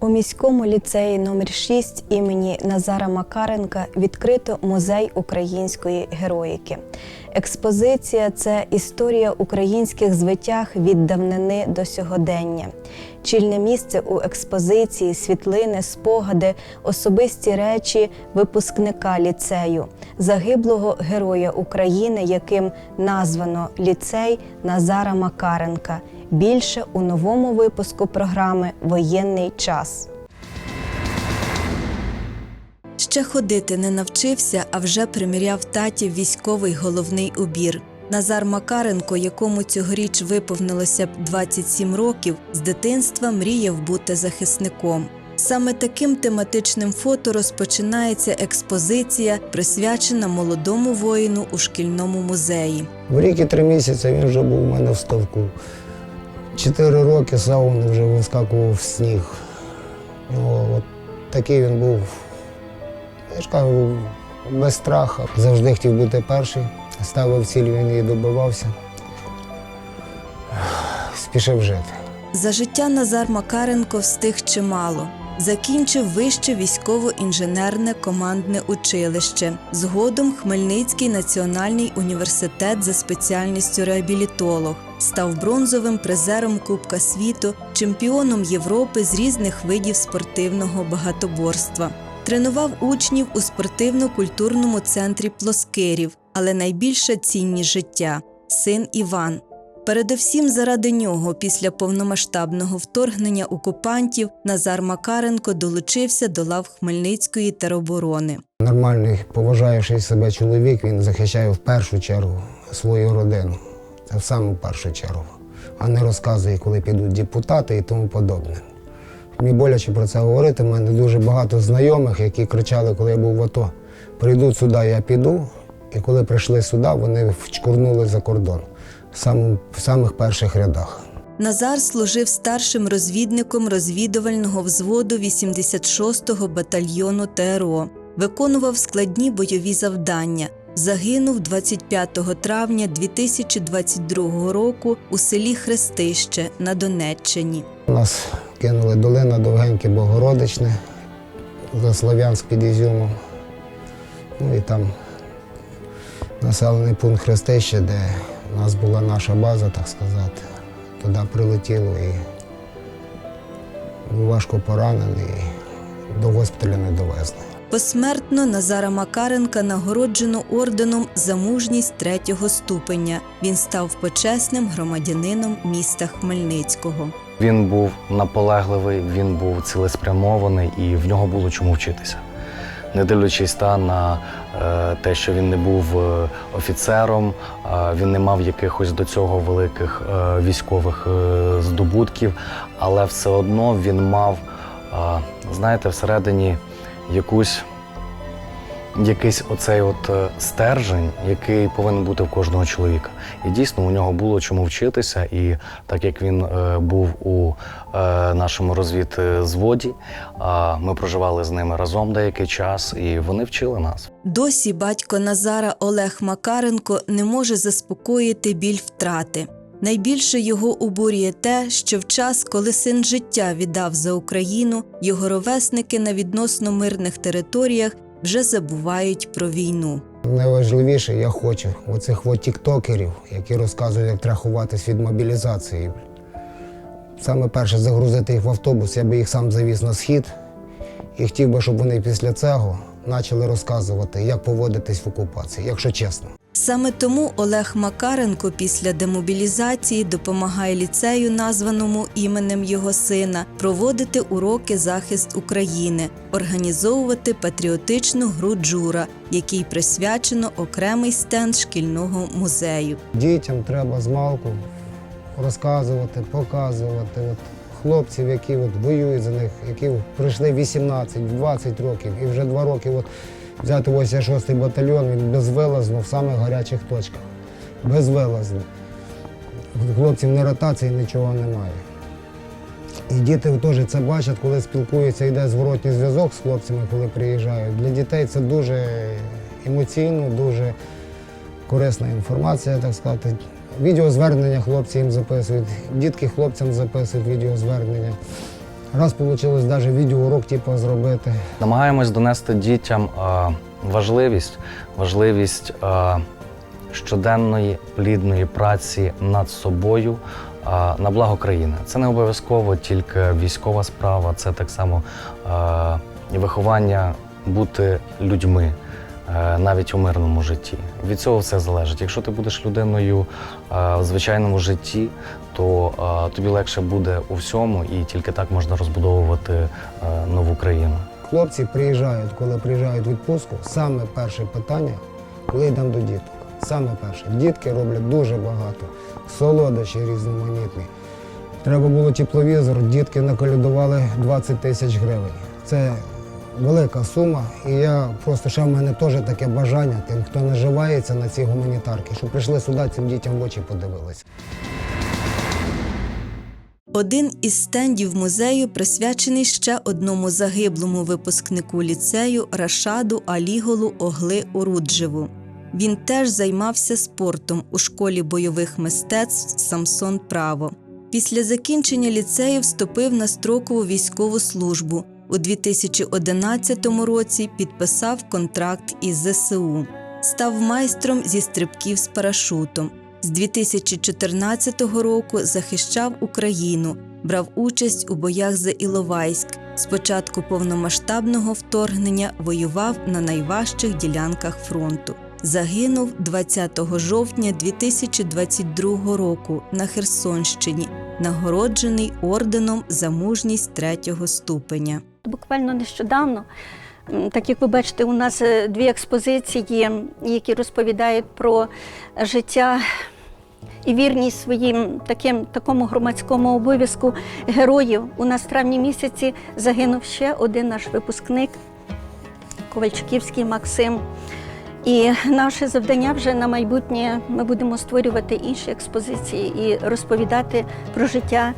У міському ліцеї номер 6 імені Назара Макаренка відкрито музей української героїки. Експозиція це історія українських звитяг від давнини до сьогодення. Чільне місце у експозиції, світлини, спогади, особисті речі випускника ліцею, загиблого героя України, яким названо ліцей Назара Макаренка. Більше у новому випуску програми Воєнний час. Ще ходити не навчився, а вже приміряв татів військовий головний убір. Назар Макаренко, якому цьогоріч виповнилося б 27 років, з дитинства мріяв бути захисником. Саме таким тематичним фото розпочинається експозиція, присвячена молодому воїну у шкільному музеї. В рік і три місяці він вже був у мене в ставку. Чотири роки сауни вже вискакував сніг. Ну, от такий він був, я ж кажу, без страху. Завжди хотів бути перший. Ставив ціль, він її добивався. Спішив жити. За життя Назар Макаренко встиг чимало. Закінчив вище військово-інженерне командне училище. Згодом Хмельницький національний університет за спеціальністю реабілітолог. Став бронзовим призером Кубка світу, чемпіоном Європи з різних видів спортивного багатоборства. Тренував учнів у спортивно-культурному центрі Плоскирів, але найбільша цінність життя син Іван. Передовсім заради нього після повномасштабного вторгнення окупантів Назар Макаренко долучився до лав Хмельницької тероборони. Нормальний, поважаючий себе чоловік, він захищає в першу чергу свою родину. Це в саму першу чергу. А не розказує, коли підуть депутати і тому подобне. Мені боляче про це говорити. У мене дуже багато знайомих, які кричали, коли я був в АТО. Прийдуть сюди, я піду. І коли прийшли сюди, вони вчкурнули за кордон в в самих перших рядах. Назар служив старшим розвідником розвідувального взводу 86-го батальйону ТРО, виконував складні бойові завдання. Загинув 25 травня 2022 року у селі Хрестище на Донеччині. Нас кинули долина Довгеньке Богородичне, за Слов'янськ під Ізюмом. Ну і там населений пункт Хрестище, де у нас була наша база, так сказати. Туди прилетіло і був важко поранений, до госпіталю не довезли. Посмертно Назара Макаренка нагороджено орденом за мужність третього ступеня. Він став почесним громадянином міста Хмельницького. Він був наполегливий, він був цілеспрямований і в нього було чому вчитися. Не дивлячись та на е, те, що він не був е, офіцером, він не мав якихось до цього великих е, військових здобутків, але все одно він мав, знаєте, всередині якусь якийсь оцей от е, стержень, який повинен бути в кожного чоловіка. І дійсно у нього було чому вчитися. І так як він е, був у е, нашому розвідзводі, е, ми проживали з ними разом деякий час, і вони вчили нас. Досі батько Назара Олег Макаренко не може заспокоїти біль втрати. Найбільше його обурює те, що в час, коли син життя віддав за Україну, його ровесники на відносно мирних територіях вже забувають про війну. Найважливіше, я хочу оцих от тіктокерів, які розказують, як треба ховатись від мобілізації. Саме перше загрузити їх в автобус, я би їх сам завіз на схід і хотів би, щоб вони після цього почали розказувати, як поводитись в окупації, якщо чесно. Саме тому Олег Макаренко після демобілізації допомагає ліцею, названому іменем його сина, проводити уроки захист України, організовувати патріотичну гру Джура, якій присвячено окремий стенд шкільного музею. Дітям треба з малку розказувати, показувати. От хлопців, які от воюють за них, які пройшли 18-20 років і вже два роки от взяти 86-й батальйон, він безвилазно в самих гарячих точках. Безвилазно. Хлопців не ротації, нічого немає. І діти теж це бачать, коли спілкуються, йде зворотній зв'язок з хлопцями, коли приїжджають. Для дітей це дуже емоційно, дуже корисна інформація, так сказати. Відеозвернення хлопці їм записують, дітки хлопцям записують відеозвернення. Раз вийшло навіть відеоурок типу, зробити. Намагаємось донести дітям важливість, важливість щоденної плідної праці над собою на благо країни. Це не обов'язково тільки військова справа, це так само е, виховання бути людьми. Е, Навіть у мирному житті від цього все залежить. Якщо ти будеш людиною е, в звичайному житті, то е, тобі легше буде у всьому, і тільки так можна розбудовувати нову країну. Хлопці приїжджають, коли приїжджають в відпустку, саме перше питання, коли йдемо до діток. Саме перше. Дітки роблять дуже багато, солодощі різноманітні. Треба було тепловізор, дітки наколядували 20 тисяч гривень. Це велика сума, і я просто ще в мене теж таке бажання тим, хто наживається на ці гуманітарки, щоб прийшли сюди цим дітям в очі подивилися. Один із стендів музею присвячений ще одному загиблому випускнику ліцею Рашаду Аліголу Огли Оруджеву. Він теж займався спортом у школі бойових мистецтв Самсон Право. Після закінчення ліцею вступив на строкову військову службу. У 2011 році підписав контракт із ЗСУ. Став майстром зі стрибків з парашутом. З 2014 року захищав Україну, брав участь у боях за Іловайськ. З початку повномасштабного вторгнення воював на найважчих ділянках фронту. Загинув 20 жовтня 2022 року на Херсонщині, нагороджений орденом за мужність третього ступеня. Буквально нещодавно, так як ви бачите, у нас е, дві експозиції, які розповідають про життя і вірність своїм таким такому громадському обов'язку героїв. У нас в травні місяці загинув ще один наш випускник Ковальчуківський Максим. І наше завдання вже на майбутнє ми будемо створювати інші експозиції і розповідати про життя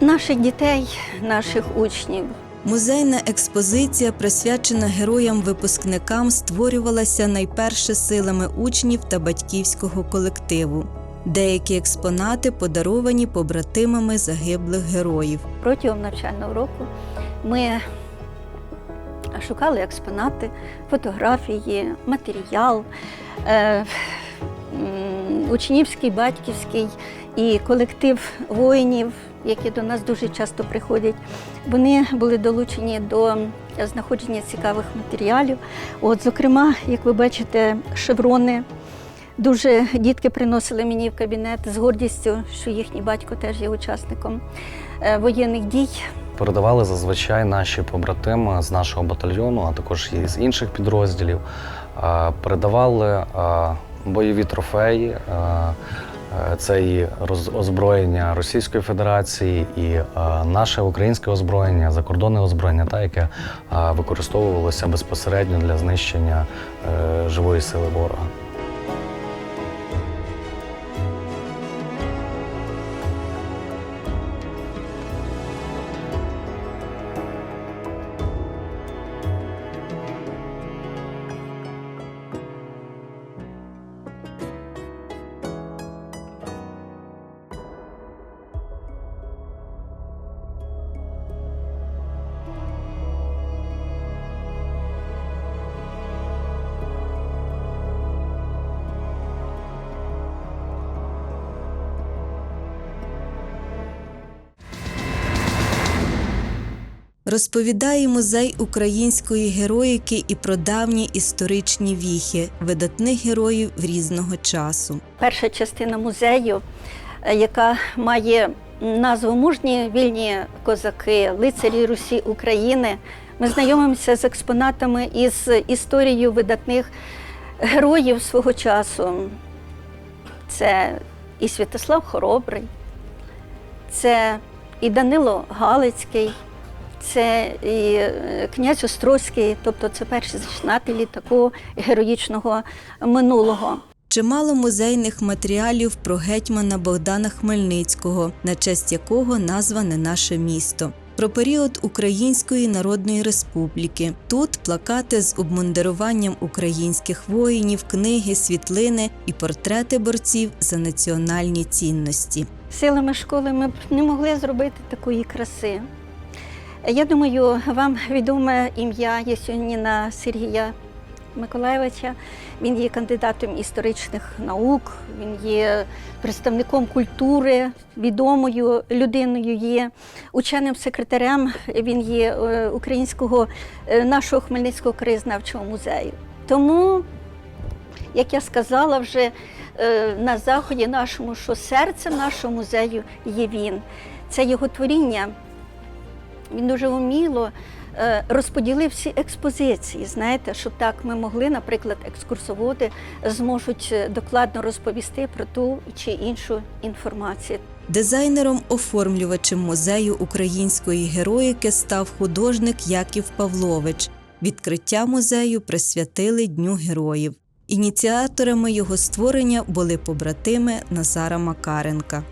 наших дітей, наших учнів. Музейна експозиція, присвячена героям-випускникам, створювалася найперше силами учнів та батьківського колективу. Деякі експонати подаровані побратимами загиблих героїв. Протягом навчального року ми шукали експонати, фотографії, матеріал, е, учнівський, батьківський і колектив воїнів, які до нас дуже часто приходять. Вони були долучені до знаходження цікавих матеріалів. От, зокрема, як ви бачите, шеврони. Дуже дітки приносили мені в кабінет з гордістю, що їхній батько теж є учасником е, воєнних дій. Передавали зазвичай наші побратими з нашого батальйону, а також і з інших підрозділів. е, Передавали е, бойові трофеї. е, Це і озброєння Російської Федерації, і наше українське озброєння, закордонне озброєння, та, яке використовувалося безпосередньо для знищення живої сили ворога. Розповідає музей української героїки і про давні історичні віхи видатних героїв різного часу. Перша частина музею, е, яка має назву Мужні вільні козаки, лицарі Русі України. Ми знайомимося з експонатами із історією видатних героїв свого часу. Це і Святослав Хоробрий, це і Данило Галицький, це і е, князь Острозький, тобто це перші зачинателі такого героїчного минулого. Чимало музейних матеріалів про гетьмана Богдана Хмельницького, на честь якого назване наше місто. Про період Української Народної Республіки. Тут плакати з обмундируванням українських воїнів, книги, світлини і портрети борців за національні цінності. Силами школи ми б не могли зробити такої краси. Я думаю, вам відоме ім'я Єсюніна Сергія Миколаєвича. Він є кандидатом історичних наук, він є представником культури, відомою людиною є ученим секретарем. Він є е, українського е, нашого Хмельницького краєзнавчого музею. Тому, як я сказала вже е, на заході нашому, що серцем нашого музею є він. Це його творіння. Він дуже вміло е, розподілив всі експозиції. Знаєте, щоб так ми могли, наприклад, екскурсоводи зможуть е, докладно розповісти про ту чи іншу інформацію. Дизайнером-оформлювачем музею української героїки став художник Яків Павлович. Відкриття музею присвятили Дню героїв. Ініціаторами його створення були побратими Назара Макаренка.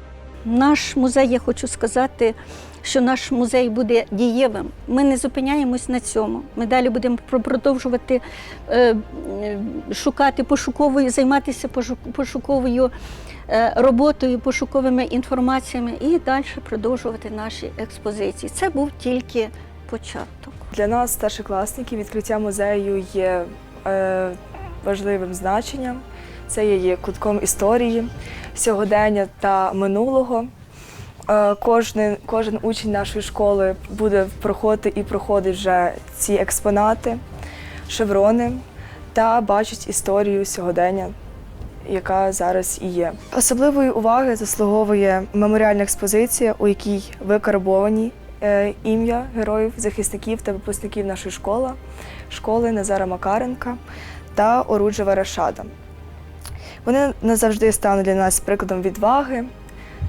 Наш музей, я хочу сказати, що наш музей буде дієвим. Ми не зупиняємось на цьому. Ми далі будемо продовжувати е, е, шукати пошуковою, займатися пошуковою е, роботою, пошуковими інформаціями і далі продовжувати наші експозиції. Це був тільки початок. Для нас, старшокласників, відкриття музею є важливим значенням. Це є, є кутком історії, сьогодення та минулого. Е, кожен, кожен учень нашої школи буде проходити і проходить вже ці експонати, шеврони та бачить історію сьогодення, яка зараз і є. Особливої уваги заслуговує меморіальна експозиція, у якій викарбовані е, ім'я героїв, захисників та випускників нашої школи, школи Назара Макаренка та Оруджева Рашада. Вони назавжди стануть для нас прикладом відваги,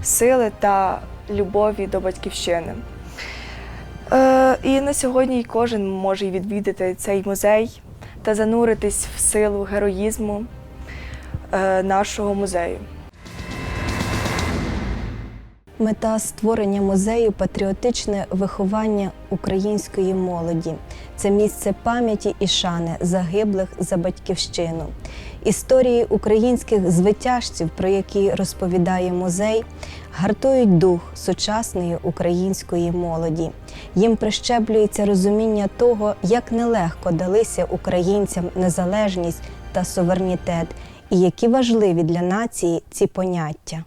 сили та любові до батьківщини. Е, і на сьогодні кожен може відвідати цей музей та зануритись в силу героїзму е, нашого музею. Мета створення музею патріотичне виховання української молоді. Це місце пам'яті і шани загиблих за батьківщину. Історії українських звитяжців, про які розповідає музей, гартують дух сучасної української молоді. Їм прищеплюється розуміння того, як нелегко далися українцям незалежність та суверенітет, і які важливі для нації ці поняття.